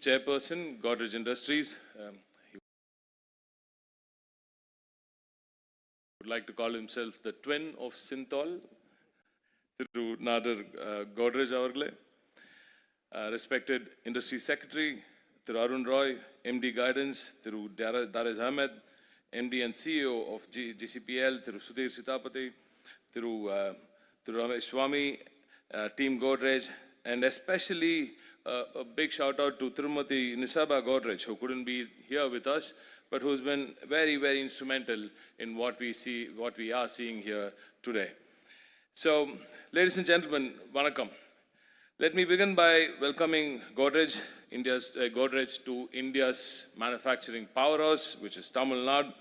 chairperson, Godrej Industries. Um, he would like to call himself the twin of Synthol through Nader uh, Godrej Avargle. Uh, respected Industry Secretary, through Arun Roy, MD Guidance, through Darez Ahmed, MD and CEO of G GCPL, through Sudhir Sitapati, through, uh, through Ramesh Swami, uh, Team Godrej, and especially uh, a big shout out to Tirumati Nisaba Godrej who couldn't be here with us but who's been very very instrumental in what we see what we are seeing here today. So, ladies and gentlemen, vanakkam. Let me begin by welcoming Godrej, India's, uh, Godrej to India's manufacturing powerhouse, which is Tamil Nadu.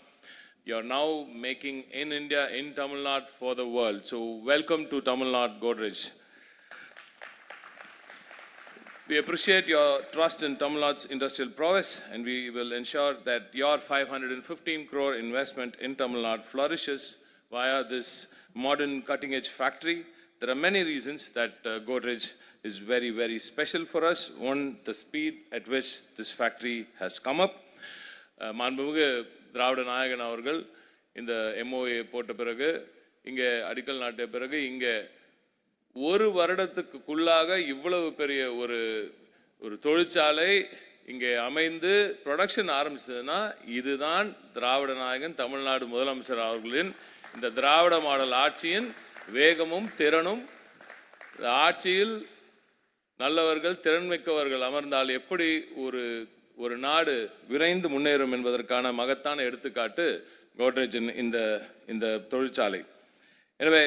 You are now making in India, in Tamil Nadu, for the world. So, welcome to Tamil Nadu, Godrej. We appreciate your trust in Tamil Nadu's industrial prowess, and we will ensure that your 515 crore investment in Tamil Nadu flourishes via this modern cutting-edge factory. There are many reasons that uh, Godrej is very, very special for us. One, the speed at which this factory has come up. அஹ் மாண்புமிகு திராவிட நாயகன் அவர்கள் இந்த MOA போட்ட பிறகு இங்கே அடிக்கல் நாட்டிய பிறகு இங்கே ஒரு வருடத்துக்குள்ளாக இவ்வளவு பெரிய ஒரு ஒரு தொழிற்சாலை இங்கே அமைந்து ப்ரொடக்ஷன் ஆரம்பிச்சதுன்னா இதுதான் திராவிட நாயகன் தமிழ்நாடு முதலமைச்சர் அவர்களின் இந்த திராவிட மாடல் ஆட்சியின் வேகமும் திறனும். ஆட்சியில் நல்லவர்கள் திறன்மிக்கவர்கள் அமர்ந்தால் எப்படி ஒரு ஒரு நாடு விரைந்து முன்னேறும் என்பதற்கான மகத்தான எடுத்துக்காட்டு கோட்ரேஜின் இந்த இந்த தொழிற்சாலை. எனவே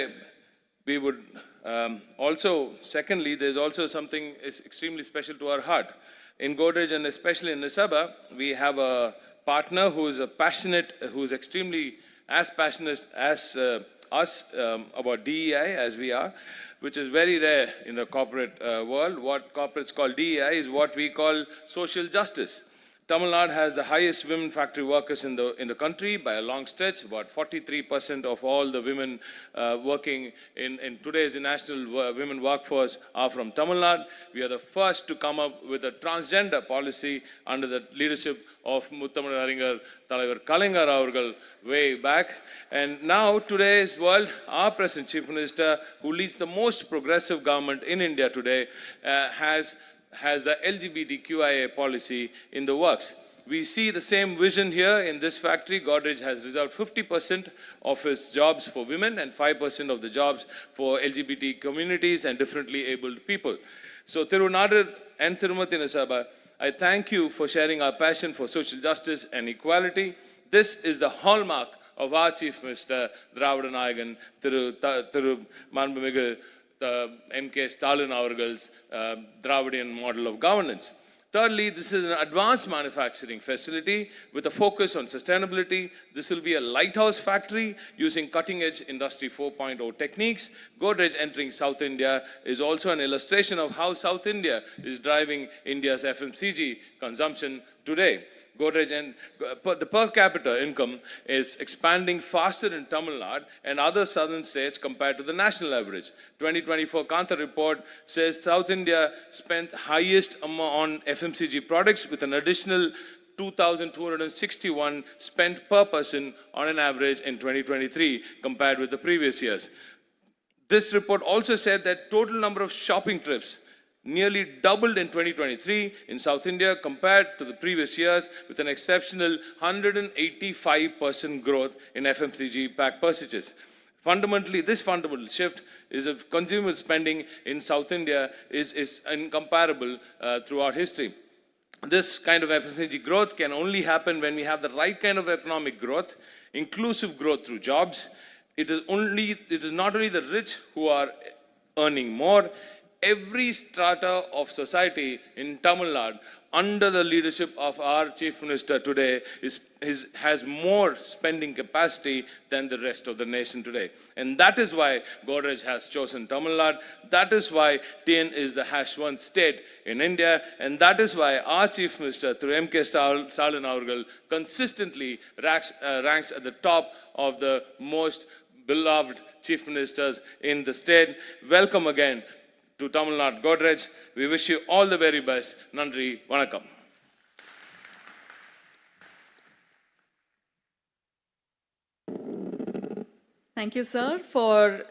we would um, also, secondly, there's also something is extremely special to our heart. In Godrej and especially in Nisaba, we have a partner who is a passionate, who is extremely as passionate as uh, us um, about DEI as we are, which is very rare in the corporate uh, world. What corporates call DEI is what we call social justice. Tamil Nadu has the highest women factory workers in the, in the country by a long stretch. About 43% of all the women uh, working in, in today's national women workforce are from Tamil Nadu. We are the first to come up with a transgender policy under the leadership of Muttamar Aringer Talavar Kalingar Aurgal way back. And now today's world, our present Chief Minister, who leads the most progressive government in India today, uh, has has the LGBTQIA policy in the works. We see the same vision here in this factory. Godrej has reserved 50% of its jobs for women and 5% of the jobs for LGBT communities and differently abled people. So, Thirunadar and Tirumati Nisaba, I thank you for sharing our passion for social justice and equality. This is the hallmark of our Chief Minister, Dravida Nayagan, Thiru, Thiru Manbamigu the uh, M.K. Stalin Avargal's uh, Dravidian model of governance. Thirdly, this is an advanced manufacturing facility with a focus on sustainability. This will be a lighthouse factory using cutting-edge Industry 4.0 techniques. Godrej entering South India is also an illustration of how South India is driving India's FMCG consumption today. Godrej and uh, the per capita income is expanding faster in Tamil Nadu and other southern states compared to the national average. 2024 Kantha report says South India spent highest on FMCG products with an additional 2,261 spent per person on an average in 2023 compared with the previous years. This report also said that total number of shopping trips nearly doubled in 2023 in South India compared to the previous years with an exceptional 185% growth in FMCG pack purchases. Fundamentally, this fundamental shift is of consumer spending in South India is, is incomparable uh, throughout history. This kind of FMCG growth can only happen when we have the right kind of economic growth, inclusive growth through jobs. It is only, it is not only the rich who are earning more, every strata of society in Tamil Nadu, under the leadership of our chief minister today, is, is, has more spending capacity than the rest of the nation today. And that is why Godrej has chosen Tamil Nadu. That is why TN is the hash one state in India. And that is why our chief minister, through MK Stalin Aurgal, consistently ranks, uh, ranks at the top of the most beloved chief ministers in the state. Welcome again to Tamil Nadu Godrej. We wish you all the very best. Nandri, Vanakkam. Thank you, sir, for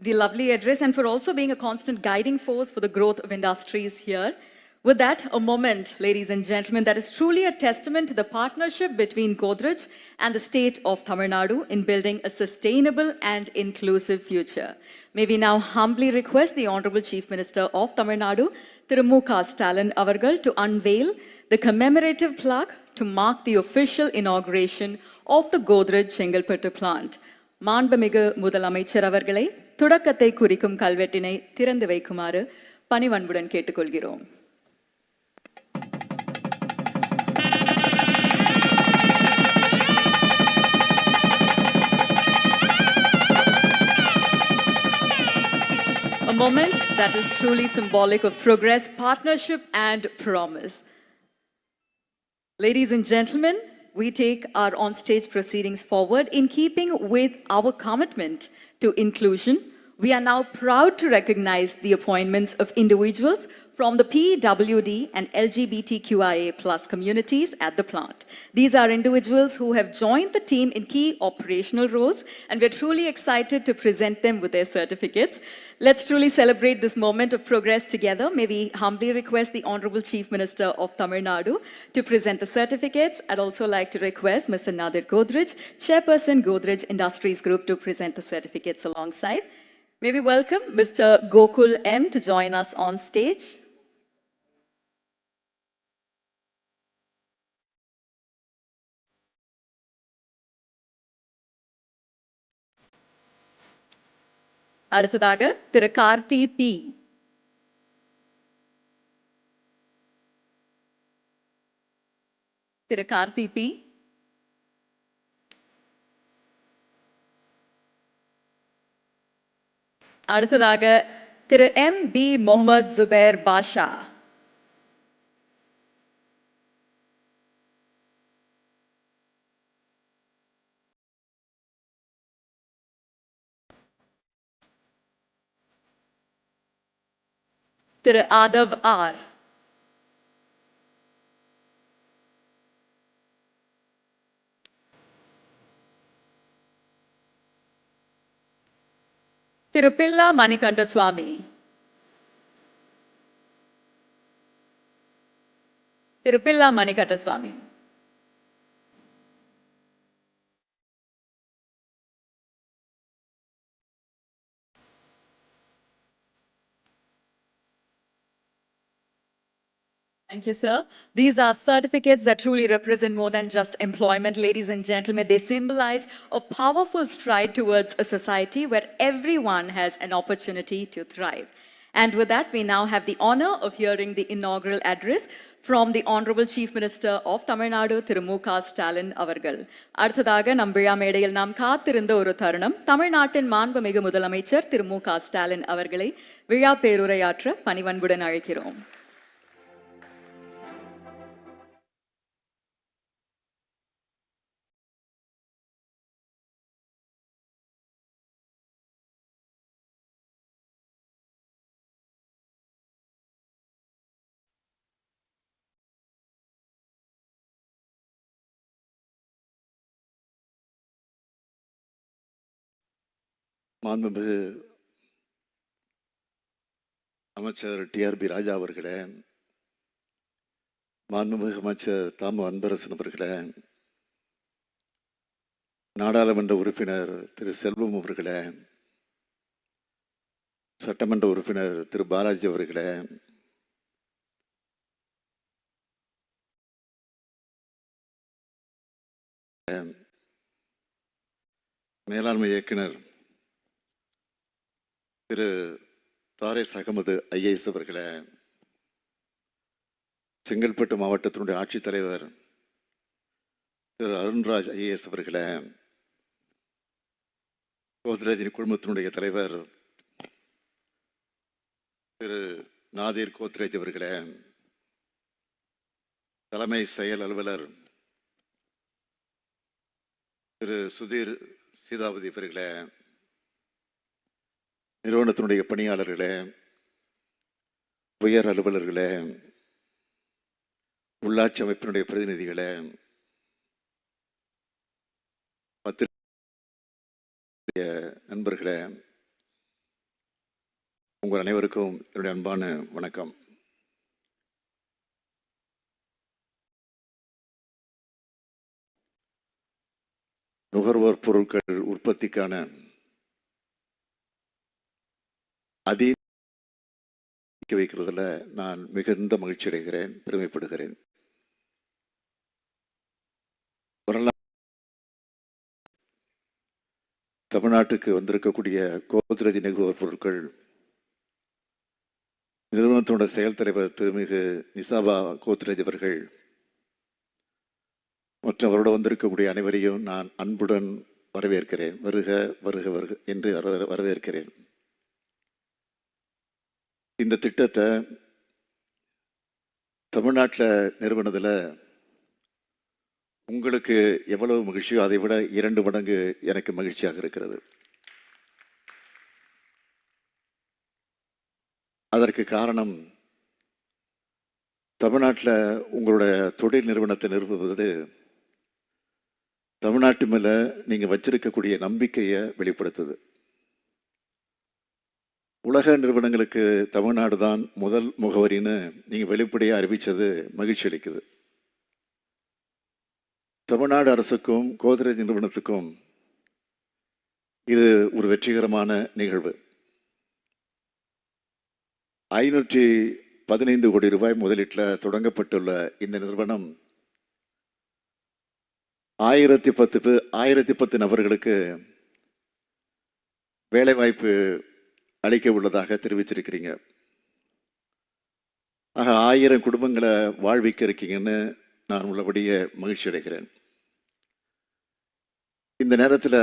the lovely address and for also being a constant guiding force for the growth of industries here. With that, a moment, ladies and gentlemen, that is truly a testament to the partnership between Godrej and the state of Tamil Nadu in building a sustainable and inclusive future. May we now humbly request the Honorable Chief Minister of Tamil Nadu, Thiru Stalin Avargal, to unveil the commemorative plaque to mark the official inauguration of the Godrej Chengalpattu plant. மாண்புமிகு முதலமைச்சர் அவர்களை தொடக்கத்தை குறிக்கும் கல்வெட்டினை திறந்து வைக்குமாறு பணிவன்புடன் கேட்டுக்கொள்கிறோம் A moment that is truly symbolic of progress, partnership, and promise. Ladies and gentlemen, we take our onstage proceedings forward in keeping with our commitment to inclusion. We are now proud to recognize the appointments of individuals from the PWD and LGBTQIA plus communities at the plant. These are individuals who have joined the team in key operational roles, and we're truly excited to present them with their certificates. Let's truly celebrate this moment of progress together. May we humbly request the Honorable Chief Minister of Tamil Nadu to present the certificates. I'd also like to request Mr. Nadir Godrej, Chairperson Godrej Industries Group, to present the certificates alongside. May we welcome Mr. Gokul M to join us on stage. அடுத்ததாக Thiru Karthi P Thiru Karthi P. அடுத்ததாக Thiru M P Mohammed Zubair Basha. Thiru Aadhav R. Thiru Billa Manikanda Swamy Thiru Billa Manikanda Swamy Thank you, sir. These are certificates that truly represent more than just employment, ladies and gentlemen. They symbolize a powerful stride towards a society where everyone has an opportunity to thrive. And with that, we now have the honor of hearing the inaugural address from the Honorable Chief Minister of Tamil Nadu, Thiru M. K. Stalin அவர்கள் அடுத்ததாக நம் விழா மேடையில் நாம் காத்திருந்த ஒரு தருணம் தமிழ்நாட்டின் மாண்புமிகு முதலமைச்சர் திரு மு க ஸ்டாலின் அவர்களை விழா பேருரையாற்ற பணிவன்புடன் அழைக்கிறோம் மாண்புமிகு அமைச்சர் டிஆர்பி ராஜா அவர்களே மாண்புமிகு அமைச்சர் தாமு அன்பரசன் அவர்களே நாடாளுமன்ற உறுப்பினர் திரு செல்வம் அவர்களே சட்டமன்ற உறுப்பினர் திரு பாலாஜி அவர்களே மேலாண்மை இயக்குனர் திரு தாரேஸ் அகமது ஐஏஎஸ் அவர்களை செங்கல்பட்டு மாவட்டத்தினுடைய ஆட்சித்தலைவர் திரு அருண்ராஜ் ஐஏஎஸ் அவர்களை கோத்ரேஜின் குழுமத்தினுடைய தலைவர் திரு நாதீர் கோத்ரேஜ் அவர்களே தலைமை செயல் அலுவலர் திரு சுதீர் சீதாபதி அவர்களே நிறுவனத்தினுடைய பணியாளர்களே உயர் அலுவலர்களே உள்ளாட்சி அமைப்பினுடைய பிரதிநிதிகளே நண்பர்களே உங்கள் அனைவருக்கும் என்னுடைய அன்பான வணக்கம். நுகர்வோர் பொருட்கள் உற்பத்திக்கான அதே வைக்கிறதுல நான் மிகுந்த மகிழ்ச்சி அடைகிறேன் பெருமைப்படுகிறேன். வரலாறு. தமிழ்நாட்டுக்கு வந்திருக்கக்கூடிய கோத்ரேஜ் நுகர்வோர் பொருட்கள். நிறுவனத்தோட செயல் தலைவர் திருமிகு நிசாபா கோத்ரேஜ் அவர்கள். மற்றவரோடு வந்திருக்கக்கூடிய அனைவரையும் நான் அன்புடன் வரவேற்கிறேன். வருக வருக வருக என்று வரவேற்கிறேன். இந்த திட்டத்தை தமிழ்நாட்டில் நிறுவனத்தில் உங்களுக்கு எவ்வளவு மகிழ்ச்சியோ அதை விட இரண்டு மடங்கு எனக்கு மகிழ்ச்சியாக இருக்கிறது. அதற்கு காரணம் தமிழ்நாட்டில் உங்களுடைய தொழில் நிறுவனத்தை நிறுவுவது தமிழ்நாட்டு மேலே நீங்கள் வச்சிருக்கக்கூடிய நம்பிக்கையை வெளிப்படுத்துது. உலக நிறுவனங்களுக்கு தமிழ்நாடு தான் முதல் முகவரின்னு நீங்கள் வெளிப்படையாக அறிவித்தது மகிழ்ச்சி அளிக்குது. தமிழ்நாடு அரசுக்கும் கோத்ரேஜ் நிறுவனத்துக்கும் இது ஒரு வெற்றிகரமான நிகழ்வு. ஐநூற்றி பதினைந்து கோடி ரூபாய் முதலீட்டில் தொடங்கப்பட்டுள்ள இந்த நிறுவனம் ஆயிரத்தி பத்து பே- ஆயிரத்தி பத்து நபர்களுக்கு வேலைவாய்ப்பு அளிக்க உள்ளதாக தெரிவிச்சிருக்கிறீங்க ஆக ஆயிரம் குடும்பங்களை வாழ்விக்க இருக்கீங்கன்னு நான் உள்ளபடியே மகிழ்ச்சி அடைகிறேன். இந்த நேரத்தில்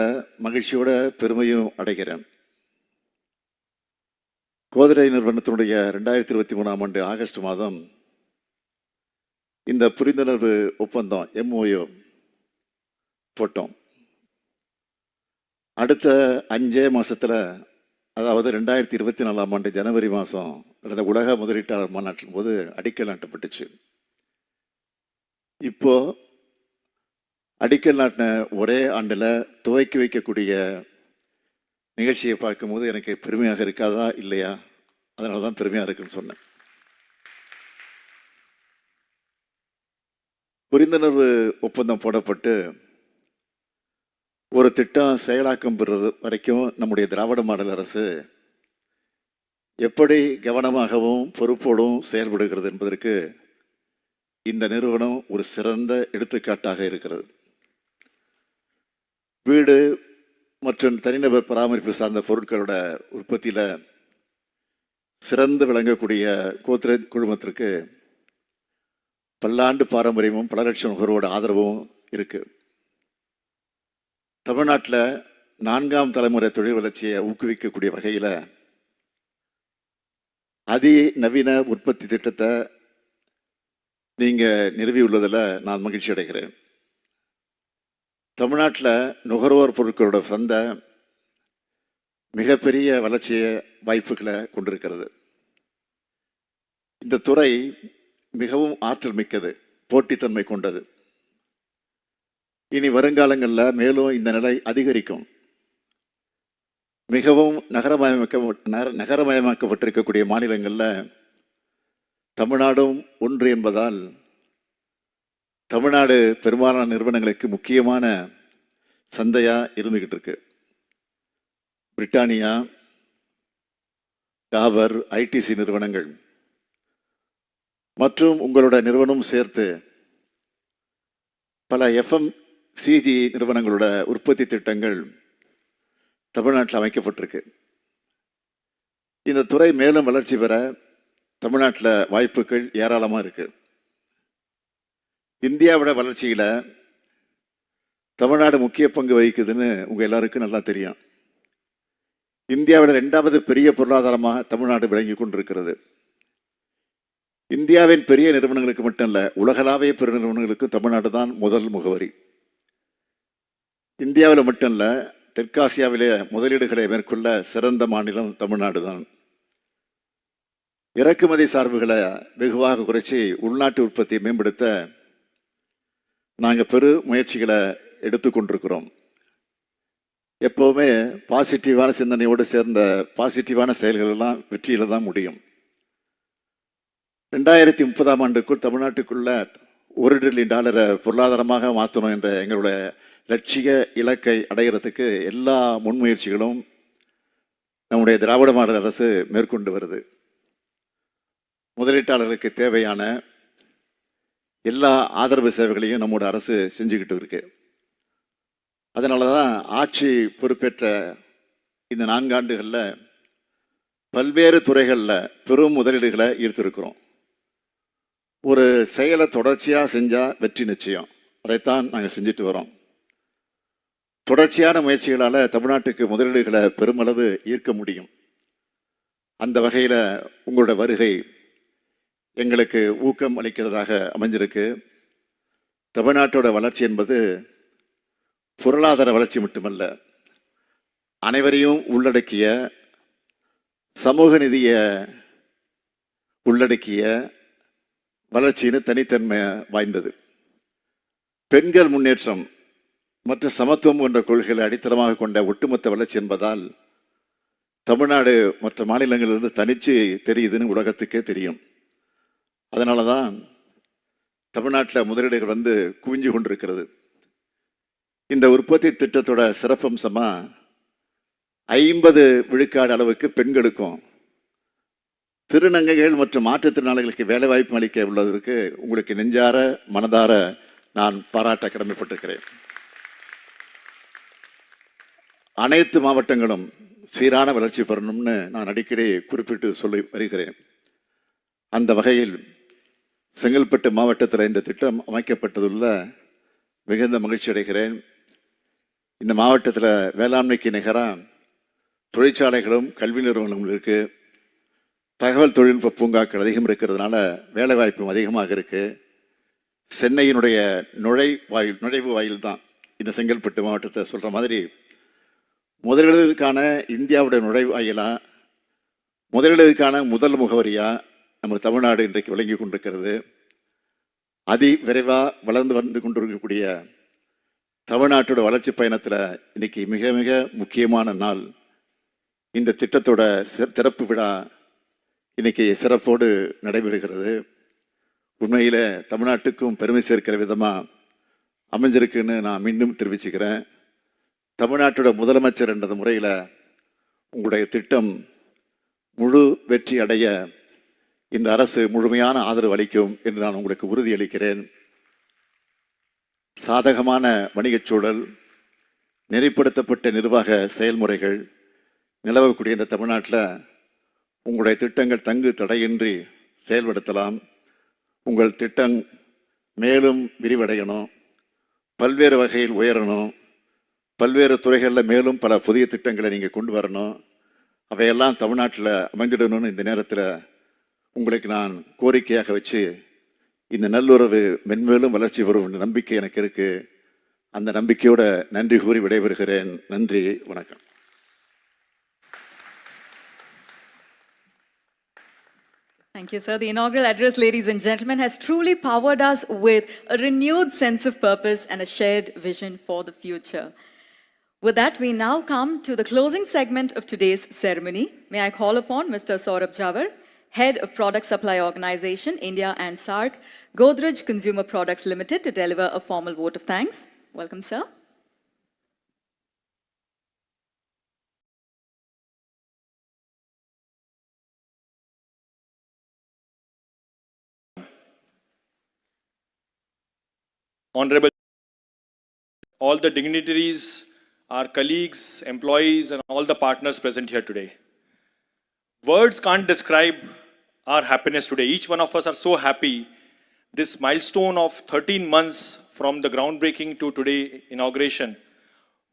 மகிழ்ச்சியோட பெருமையும் அடைகிறேன். கோதரை நிறுவனத்தினுடைய ரெண்டாயிரத்தி இருபத்தி மூணாம் ஆண்டு ஆகஸ்ட் மாதம் இந்த புரிந்துணர்வு ஒப்பந்தம் எம்ஓயோ போட்டோம். அடுத்த அஞ்சே மாதத்தில் அதாவது ரெண்டாயிரத்தி இருபத்தி நாலாம் ஆண்டு ஜனவரி மாதம் நடந்த உலக முதலீட்டாளர் மாநாட்டின் போது அடிக்கல் நாட்டப்பட்டுச்சு. இப்போ அடிக்கல் நாட்டின ஒரே ஆண்டில் துவக்கி வைக்கக்கூடிய நிகழ்ச்சியை பார்க்கும்போது எனக்கு பெருமையாக இருக்காதா இல்லையா? அதனால தான் பெருமையாக இருக்குன்னு சொன்னேன். புரிந்துணர்வு ஒப்பந்தம் போடப்பட்டு ஒரு திட்டம் செயலாக்கம் பெறுறது வரைக்கும் நம்முடைய திராவிட மாடல் அரசு எப்படி கவனமாகவும் பொறுப்போடும் செயல்படுகிறது என்பதற்கு இந்த நிறுவனம் ஒரு சிறந்த எடுத்துக்காட்டாக இருக்கிறது. வீடு மற்றும் தனிநபர் பராமரிப்பு சார்ந்த பொருட்களோட உற்பத்தியில் சிறந்து விளங்கக்கூடிய கோத்ரேஜ் குழுமத்திற்கு பல்லாண்டு பாரம்பரியமும் பல லட்சம் நுகர்வோட ஆதரவும் இருக்குது தமிழ்நாட்டில் நான்காம் தலைமுறை தொழில் வளர்ச்சியை ஊக்குவிக்கக்கூடிய வகையில் அதி நவீன உற்பத்தி திட்டத்தை நீங்கள் நிறுவியுள்ளதில் நான் மகிழ்ச்சி அடைகிறேன். தமிழ்நாட்டில் நுகர்வோர் பொருட்களோட சந்தை மிகப்பெரிய வளர்ச்சியை வாய்ப்புகளை கொண்டிருக்கிறது. இந்த துறை மிகவும் ஆற்றல் மிக்கது போட்டித்தன்மை கொண்டது. இனி வருங்காலங்களில் மேலும் இந்த நிலை அதிகரிக்கும். மிகவும் நகரமயமாக்க நகரமயமாக்கப்பட்டிருக்கக்கூடிய மாநிலங்களில் தமிழ்நாடும் ஒன்று என்பதால் தமிழ்நாடு பெரும்பாலான நிறுவனங்களுக்கு முக்கியமான சந்தையாக இருந்துக்கிட்டு இருக்கு பிரிட்டானியா டாபர் ஐடிசி நிறுவனங்கள். மற்றும் உங்களோட நிறுவனம் சேர்த்து பல எஃப்எம் சிஜி நிறுவனங்களோட உற்பத்தி திட்டங்கள் தமிழ்நாட்டில் அமைக்கப்பட்டிருக்கு. இந்த துறை மேலும் வளர்ச்சி பெற தமிழ்நாட்டில் வாய்ப்புகள் ஏராளமாக இருக்கு. இந்தியாவோட வளர்ச்சியில் தமிழ்நாடு முக்கிய பங்கு வகிக்குதுன்னு உங்கள் எல்லாருக்கும் நல்லா தெரியும். இந்தியாவில் ரெண்டாவது பெரிய பொருளாதாரமாக தமிழ்நாடு விளங்கி கொண்டிருக்கிறது. இந்தியாவின் பெரிய நிறுவனங்களுக்கு மட்டும் இல்லை உலகளாவிய பெரு நிறுவனங்களுக்கு தமிழ்நாடு தான் முதல் முகவரி. இந்தியாவில் மட்டும் இல்லை தெற்காசியாவிலே முதலீடுகளை மேற்கொள்ள சிறந்த மாநிலம் தமிழ்நாடு தான் இறக்குமதி சார்புகளை வெகுவாக குறைச்சி உள்நாட்டு உற்பத்தியை மேம்படுத்த நாங்கள் பெரு முயற்சிகளை எடுத்துக்கொண்டிருக்கிறோம் எப்போவுமே பாசிட்டிவான சிந்தனையோடு சேர்ந்த பாசிட்டிவான செயல்களெல்லாம் வெற்றியில் தான் முடியும். ரெண்டாயிரத்தி முப்பதாம் ஆண்டுக்குள் தமிழ்நாட்டுக்குள்ள ஒரு ட்ரில்லியன் டாலரை பொருளாதாரமாக மாற்றணும் என்ற எங்களுடைய லட்சிய இலக்கை அடைகிறதுக்கு எல்லா முன்முயற்சிகளும் நம்முடைய திராவிட மாடல் அரசு மேற்கொண்டு வருது. முதலீட்டாளர்களுக்கு தேவையான எல்லா ஆதரவு சேவைகளையும் நம்மோட அரசு செஞ்சுக்கிட்டு இருக்கு. அதனால தான் ஆட்சி பொறுப்பேற்ற இந்த நான்காண்டுகளில் பல்வேறு துறைகளில் பெரும் முதலீடுகளை ஈர்த்திருக்கிறோம். ஒரு செயலை தொடர்ச்சியாக செஞ்சால் வெற்றி நிச்சயம். அதைத்தான் நாங்கள் செஞ்சுட்டு வரோம். தொடர்ச்சியான முயற்சிகளால் தமிழ்நாட்டுக்கு முதலீடுகளை பெருமளவு ஈர்க்க முடியும். அந்த வகையில் உங்களோட வருகை எங்களுக்கு ஊக்கம் அளிக்கிறதாக அமைஞ்சிருக்கு. தமிழ்நாட்டோட வளர்ச்சி என்பது பொருளாதார வளர்ச்சி மட்டுமல்ல அனைவரையும் உள்ளடக்கிய சமூக நிதியை உள்ளடக்கிய வளர்ச்சின்னு தனித்தன்மை வாய்ந்தது. பெண்கள் முன்னேற்றம் மற்ற சமத்துவம் என்ற கொள்கைகளை அடித்தளமாக கொண்ட ஒட்டுமொத்த வளர்ச்சி என்பதால் தமிழ்நாடு மற்ற மாநிலங்களிலிருந்து தனிச்சு தெரியுதுன்னு உலகத்துக்கே தெரியும். அதனால தான் தமிழ்நாட்டில் முதலீடுகள் வந்து குவிஞ்சு கொண்டிருக்கிறது. இந்த உற்பத்தி திட்டத்தோட சிறப்பம்சமாக ஐம்பது விழுக்காடு அளவுக்கு பெண்களுக்கும் திருநங்கைகள் மற்றும் மாற்றுத்திறனாளிகளுக்கு வேலைவாய்ப்பு அளிக்க உள்ளதற்கு உங்களுக்கு நெஞ்சார மனதார நான் பாராட்ட கடமைப்பட்டிருக்கிறேன். அனைத்து மாவட்டங்களும் சீரான வளர்ச்சி பெறணும்னு நான் அடிக்கடி குறிப்பிட்டு சொல்லி வருகிறேன். அந்த வகையில் செங்கல்பட்டு மாவட்டத்தில் இந்த திட்டம் அமைக்கப்பட்டதுள்ள மிகுந்த மகிழ்ச்சி அடைகிறேன். இந்த மாவட்டத்தில் வேளாண்மைக்கு நிகராக தொழிற்சாலைகளும் கல்வி நிறுவனங்களும் இருக்குது தகவல் தொழில்நுட்ப பூங்காக்கள் அதிகம் இருக்கிறதுனால வேலைவாய்ப்பும் அதிகமாக இருக்குது சென்னையினுடைய நுழைவாயில் நுழைவு வாயில் தான் இந்த செங்கல்பட்டு மாவட்டத்தை சொல்கிற மாதிரி முதலீடுகளுக்கான இந்தியாவுடைய நுழைவாயிலா முதலீடுகளுக்கான முதல் முகவரியா நம்ம தமிழ்நாடு இன்றைக்கு விளங்கி கொண்டிருக்கிறது. அதி விரைவாக வளர்ந்து வந்து கொண்டிருக்கக்கூடிய தமிழ்நாட்டோட வளர்ச்சி பயணத்தில் இன்னைக்கு மிக மிக முக்கியமான நாள். இந்த திட்டத்தோட திறப்பு விழா இன்னைக்கு சிறப்போடு நடைபெறுகிறது. உண்மையில் தமிழ்நாட்டுக்கும் பெருமை சேர்க்கிற விதமாக அமைஞ்சிருக்குன்னு நான் மீண்டும் தெரிவிச்சுக்கிறேன். தமிழ்நாட்டோட முதலமைச்சர் என்ற முறையில் உங்களுடைய திட்டம் முழு வெற்றி அடைய இந்த அரசு முழுமையான ஆதரவு அளிக்கும் என்று நான் உங்களுக்கு உறுதியளிக்கிறேன் சாதகமான வணிகச் சூழல் நெறிப்படுத்தப்பட்ட நிர்வாக செயல்முறைகள் நிலவக்கூடிய இந்த தமிழ்நாட்டில் உங்களுடைய திட்டங்கள் தங்கு தடையின்றி செயல்படுத்தலாம். உங்கள் திட்டம் மேலும் விரிவடையணும் பல்வேறு வகையில் உயரணும். பல்வேறு துறைகளில் மேலும் பல புதிய திட்டங்களை நீங்கள் கொண்டு வரணும் அவையெல்லாம் தமிழ்நாட்டில் அமைந்திடணும்னு இந்த நேரத்தில் உங்களுக்கு நான் கோரிக்கையாக வச்சு இந்த நல்லுறவு மென்மேலும் வளர்ச்சி வரும் என்ற நம்பிக்கை எனக்கு இருக்கு அந்த நம்பிக்கையோட நன்றி கூறி விடைபெறுகிறேன் நன்றி வணக்கம் Thank you, sir. The inaugural address, ladies and gentlemen, has truly powered us with a renewed sense of purpose and a shared vision for the future. With that, we now come to the closing segment of today's ceremony. May I call upon Mr. Saurabh Jawar, Head of Product Supply Organization, India and SARC, Godrej Consumer Products Limited, to deliver a formal vote of thanks. Welcome, sir. Honorable, all the dignitaries, our colleagues, employees, and all the partners present here today. Words can't describe our happiness today. Each one of us are so happy. This milestone of 13 months from the groundbreaking to today inauguration